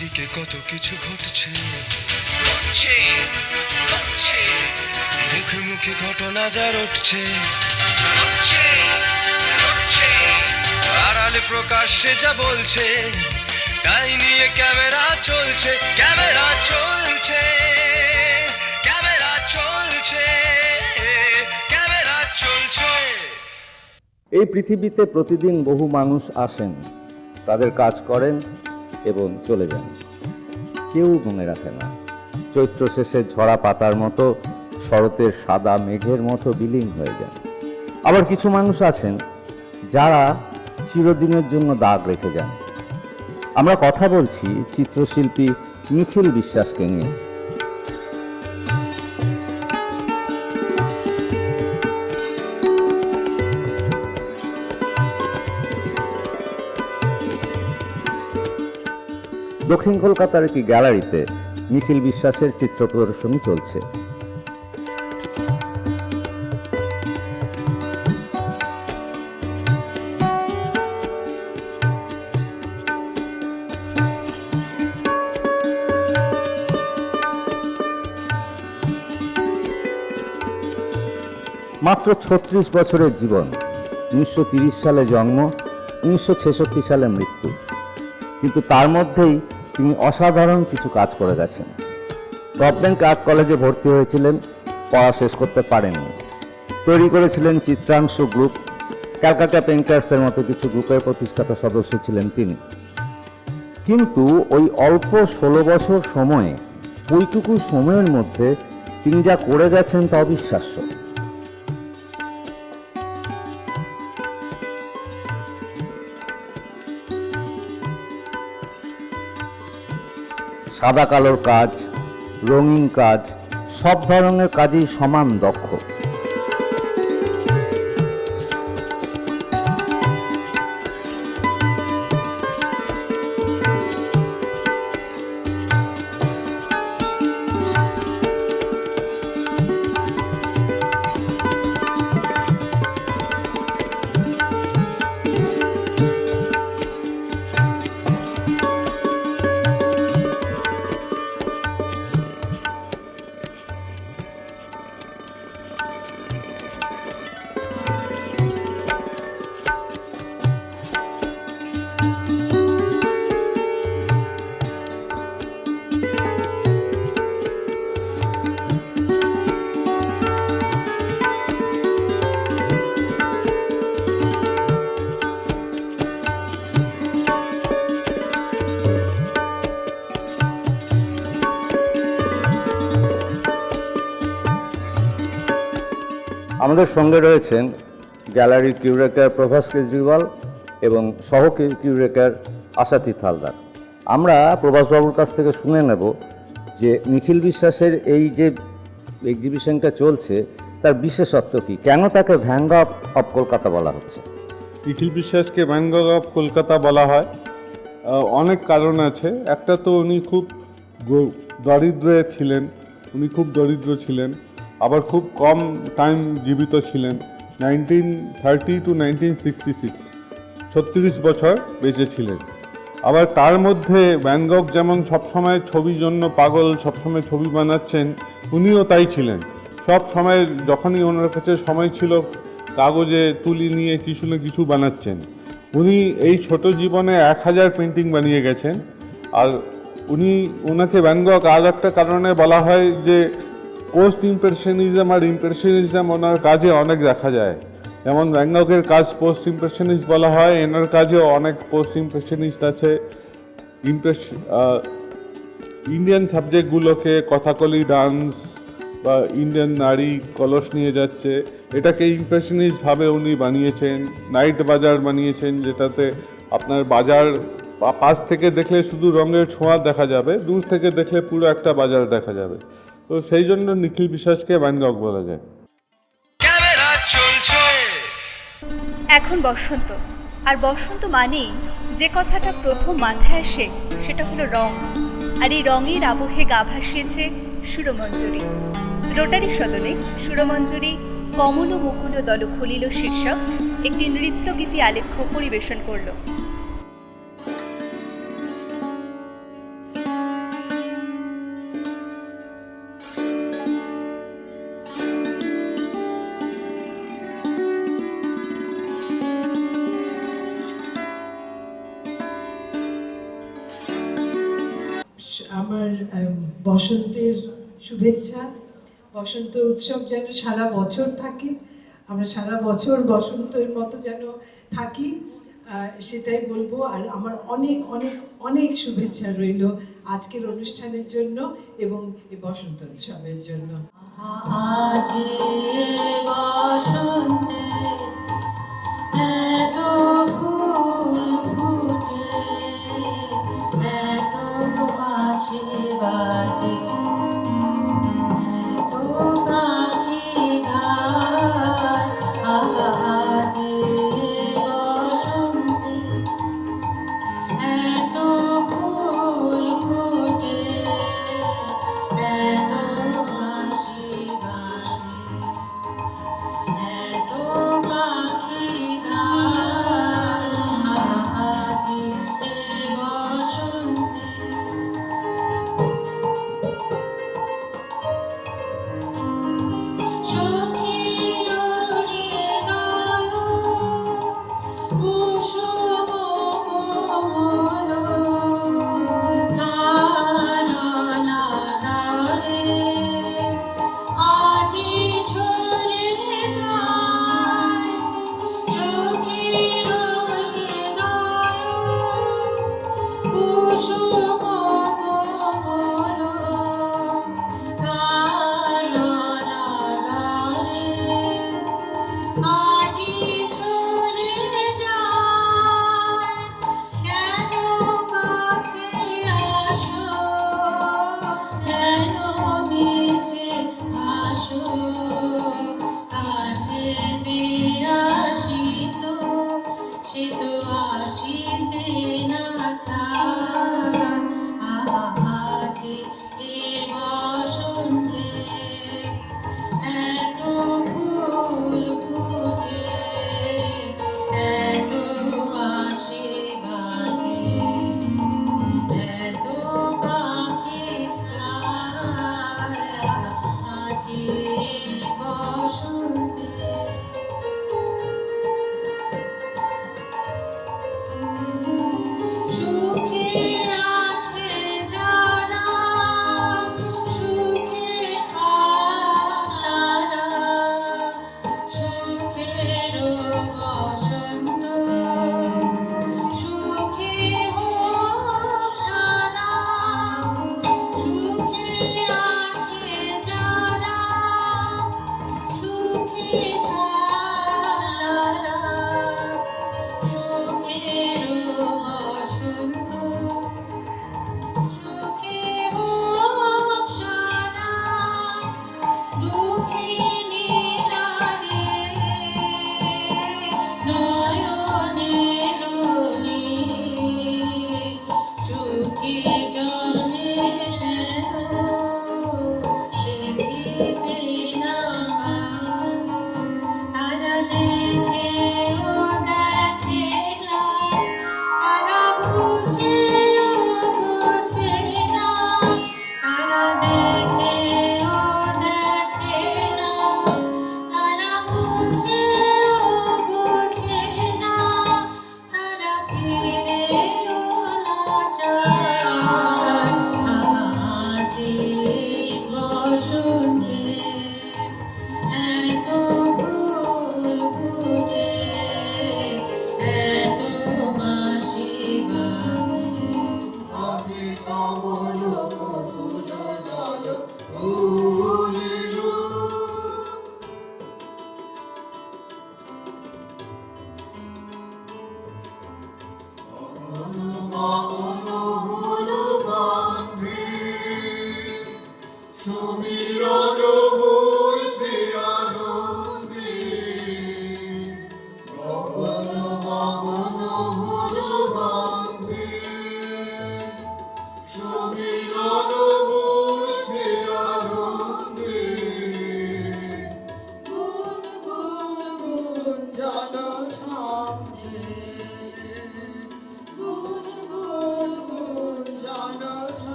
চারিদিকে কত কিছু ঘটছে। ঘটছে ঘটছে। মুখে মুখে ঘটনা যা রটছে। ঘটছে ঘটছে। আড়ালে প্রকাশ্যে যা বলছে তাই নিয়ে ক্যামেরা চলছে ক্যামেরা চলছে ক্যামেরা চলছে ক্যামেরা চলছে। এই পৃথিবীতে প্রতিদিন বহু মানুষ আসেন তাদের কাজ করেন এবং চলে যান। কেউ মনে রাখে না। চৈত্র শেষে ঝরা পাতার মতো, শরতের সাদা মেঘের মতো বিলীন হয়ে যায়। আবার কিছু মানুষ আছেন, যারা চিরদিনের জন্য দাগ রেখে যান। আমরা কথা বলছি চিত্রশিল্পী নিখিল বিশ্বাসকে নিয়ে। দক্ষিণ কলকাতার একটি গ্যালারিতে নিখিল বিশ্বাসের চিত্র প্রদর্শনী চলছে। মাত্র ছত্রিশ বছরের জীবন, উনিশশো সালে জন্ম, উনিশশো ছেষট্টি সালে মৃত্যু। কিন্তু তার মধ্যেই তিনি অসাধারণ কিছু কাজ করে গেছেন। গভর্নমেন্ট আর্ট কলেজে ভর্তি হয়েছিলেন, পড়া শেষ করতে পারেননি। তৈরি করেছিলেন চিত্রাংশ গ্রুপ, ক্যালকাটা পেন্টার্সের মতো কিছু গ্রুপের প্রতিষ্ঠাতা সদস্য ছিলেন তিনি। কিন্তু ওই অল্প ষোলো বছর সময়ে, ওইটুকু সময়ের মধ্যে তিনি যা করে গেছেন তা অবিশ্বাস্য। সাদা কালোর কাজ রঙিন কাজ সব ধরনের কাজই সমান দক্ষ। আমাদের সঙ্গে রয়েছেন গ্যালারির কিউরেটার প্রভাস কেজরিওয়াল এবং সহ কিউ- কিউরেটার আশাতি থালদার আমরা প্রভাসবাবুর কাছ থেকে শুনে নেব যে নিখিল বিশ্বাসের এই যে এক্সিবিশনটা চলছে, তার বিশেষত্ব কি? কেন তাকে ভ্যাঙ্গ অফ কলকাতা বলা হচ্ছে? নিখিল বিশ্বাসকে ব্যাঙ্গক অফ কলকাতা বলা হয়। অনেক কারণ আছে। একটা তো উনি খুব দরিদ্রে ছিলেন, উনি খুব দরিদ্র ছিলেন। আবার খুব কম টাইম জীবিত ছিলেন। Nineteen thirty two nineteen sixty six ছত্রিশ বছর বেঁচে ছিলেন। আবার তার মধ্যে ব্যাঙ্গক যেমন সবসময় ছবির জন্য পাগল, সবসময় ছবি বানাচ্ছেন, উনিও তাই ছিলেন। সব সময় যখনই ওনার কাছে সময় ছিল, কাগজে তুলি নিয়ে কিছু না কিছু বানাচ্ছেন। উনি এই ছোট জীবনে এক হাজার পেন্টিং বানিয়ে গেছেন। আর উনি ওনাকে ব্যাঙ্গক আর একটা কারণে বলা হয় যে পোস্ট ইমপ্রেশনিজম আর ইমপ্রেশনিজম ওনার কাজে অনেক দেখা যায়। যেমন ব্যাঙ্গকের কাজ পোস্ট ইমপ্রেশনিস্ট বলা হয়, এনার কাজেও অনেক পোস্ট ইমপ্রেশনিস্ট আছে। ইমপ্রেশ ইন্ডিয়ান সাবজেক্টগুলোকে কথাকলি, ডান্স বা ইন্ডিয়ান নারী কলস নিয়ে যাচ্ছে। এটাকে ইমপ্রেশনিস্ট ভাবে উনি বানিয়েছেন, নাইট বাজার বানিয়েছেন, যেটাতে আপনার বাজার পাশ থেকে দেখলে শুধু রঙের ছোঁয়া দেখা যাবে, দূর থেকে দেখলে পুরো একটা বাজার দেখা যাবে। তো সেই জন্য নিখিল বিশ্বাসকে ব্যানগক বলা যায়। এখন বসন্ত। আর বসন্ত মানেই যে কথাটা প্রথম মাথায় আসে সেটা হলো রং। আর এই রঙের আবহে গা ভাসিয়েছে সুরমঞ্জুরি। রোটারি সদনে সুরমঞ্জুরি কমল মুকুল দল খুলিল শীর্ষক একটি নৃত্যগীতি আলেখ্য পরিবেশন করল। বসন্তের শুভেচ্ছা। বসন্ত উৎসব যেন সারা বছর থাকে, আমরা সারা বছর বসন্তের মতো যেন থাকি সেটাই বলব। আর আমার অনেক অনেক অনেক শুভেচ্ছা রইল আজকের অনুষ্ঠানের জন্য এবং এই বসন্ত উৎসবের জন্য। বসন্তে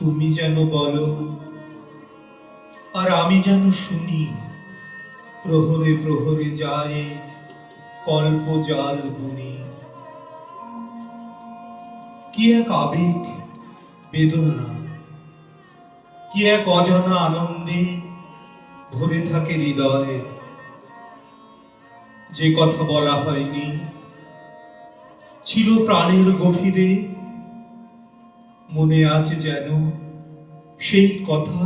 তুমি যেন বলো, আর আমি যেন শুনি, প্রহরে প্রহরে যায় কল্প জাল বুনি। কি এক আবেগ, বেদনা, কি এক অজানা আনন্দে ভরে থাকে হৃদয়ে। যে কথা বলা হয়নি, ছিল প্রাণের গভীরে মনে আছে যেন সেই কথা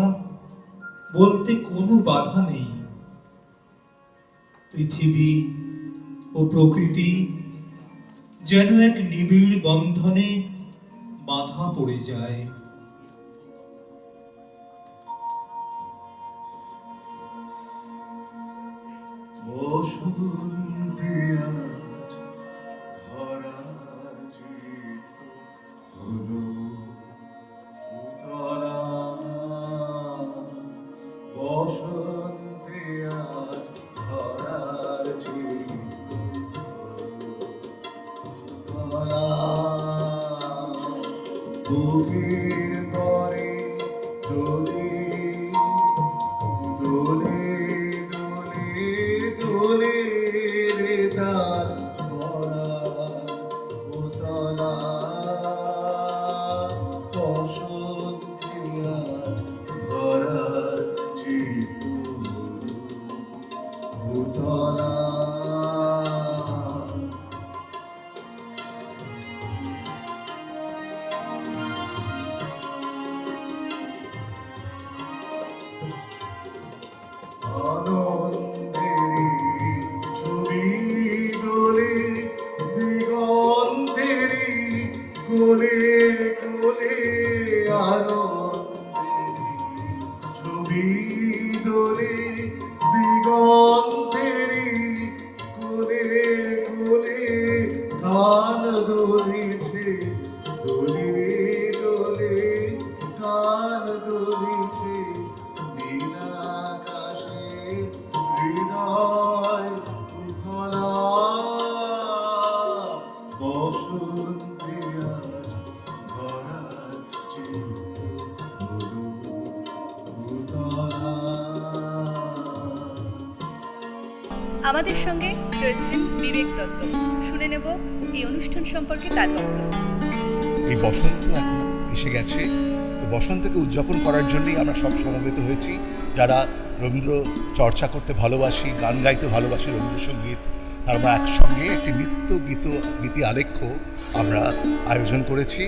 বলতে কোনো বাধা নেই। পৃথিবী ও প্রকৃতি যেন এক নিবিড় বন্ধনে বাধা পড়ে যায়। বসন্তে Forget ছবি আমাদের সঙ্গে রয়েছেন বিবেক দত্ত। শুনে নেব এই অনুষ্ঠান সম্পর্কে তার বক্তব্য। এই বসন্ত এখন এসে গেছে। তো বসন্তকে উদযাপন করার জন্যই আমরা সব সমবেত হয়েছি। যারা রবীন্দ্র চর্চা করতে ভালোবাসি, গান গাইতে ভালোবাসি রবীন্দ্রসঙ্গীত আমরা একসঙ্গে একটি নৃত্য গীত, গীতি আলেখ্য আমরা আয়োজন করেছি।